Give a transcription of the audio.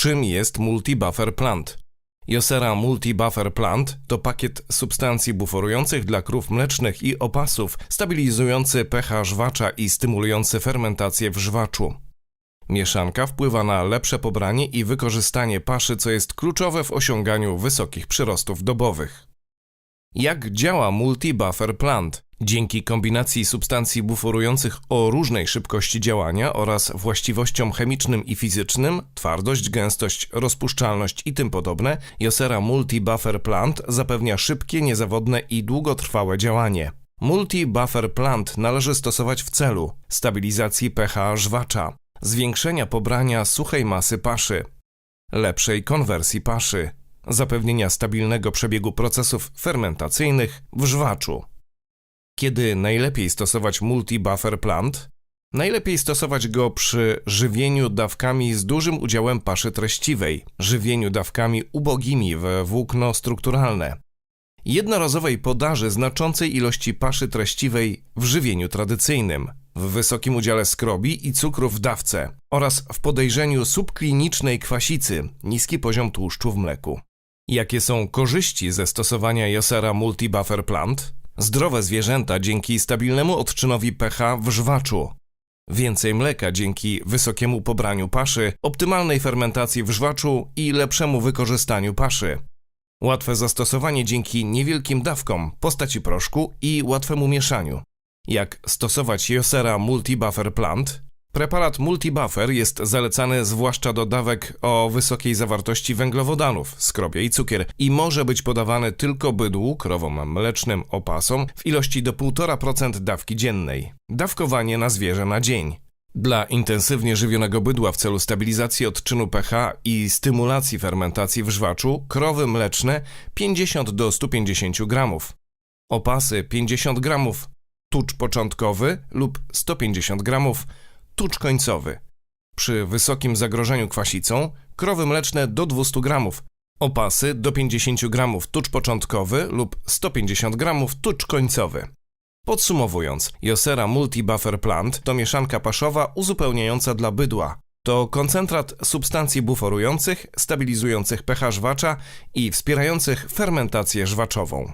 Czym jest multi-buffer plant? Josera Multi-Buffer Plant to pakiet substancji buforujących dla krów mlecznych i opasów, stabilizujący pH żwacza i stymulujący fermentację w żwaczu. Mieszanka wpływa na lepsze pobranie i wykorzystanie paszy, co jest kluczowe w osiąganiu wysokich przyrostów dobowych. Jak działa multi-buffer plant? Dzięki kombinacji substancji buforujących o różnej szybkości działania oraz właściwościom chemicznym i fizycznym, twardość, gęstość, rozpuszczalność i tym podobne, Josera Multi-Buffer Plant zapewnia szybkie, niezawodne i długotrwałe działanie. Multi-Buffer Plant należy stosować w celu stabilizacji pH żwacza, zwiększenia pobrania suchej masy paszy, lepszej konwersji paszy, zapewnienia stabilnego przebiegu procesów fermentacyjnych w żwaczu. Kiedy najlepiej stosować multi-buffer plant? Najlepiej stosować go przy żywieniu dawkami z dużym udziałem paszy treściwej, żywieniu dawkami ubogimi we włókno strukturalne, jednorazowej podaży znaczącej ilości paszy treściwej w żywieniu tradycyjnym, w wysokim udziale skrobi i cukru w dawce oraz w podejrzeniu subklinicznej kwasicy, niski poziom tłuszczu w mleku. Jakie są korzyści ze stosowania Josera Multi-Buffer Plant? Zdrowe zwierzęta dzięki stabilnemu odczynowi pH w żwaczu. Więcej mleka dzięki wysokiemu pobraniu paszy, optymalnej fermentacji w żwaczu i lepszemu wykorzystaniu paszy. Łatwe zastosowanie dzięki niewielkim dawkom, postaci proszku i łatwemu mieszaniu. Jak stosować Josera Multi-Buffer Plant? Preparat Multibuffer jest zalecany zwłaszcza do dawek o wysokiej zawartości węglowodanów, skrobie i cukier i może być podawany tylko bydłu, krowom mlecznym, opasom w ilości do 1,5% dawki dziennej. Dawkowanie na zwierzę na dzień. Dla intensywnie żywionego bydła w celu stabilizacji odczynu pH i stymulacji fermentacji w żwaczu krowy mleczne 50 do 150 gramów. Opasy 50 gramów, tucz początkowy lub 150 gramów, tucz końcowy. Przy wysokim zagrożeniu kwasicą krowy mleczne do 200 gramów, opasy do 50 gramów tucz początkowy lub 150 gramów tucz końcowy. Podsumowując, Josera Multi-Buffer Plant to mieszanka paszowa uzupełniająca dla bydła. To koncentrat substancji buforujących, stabilizujących pH żwacza i wspierających fermentację żwaczową.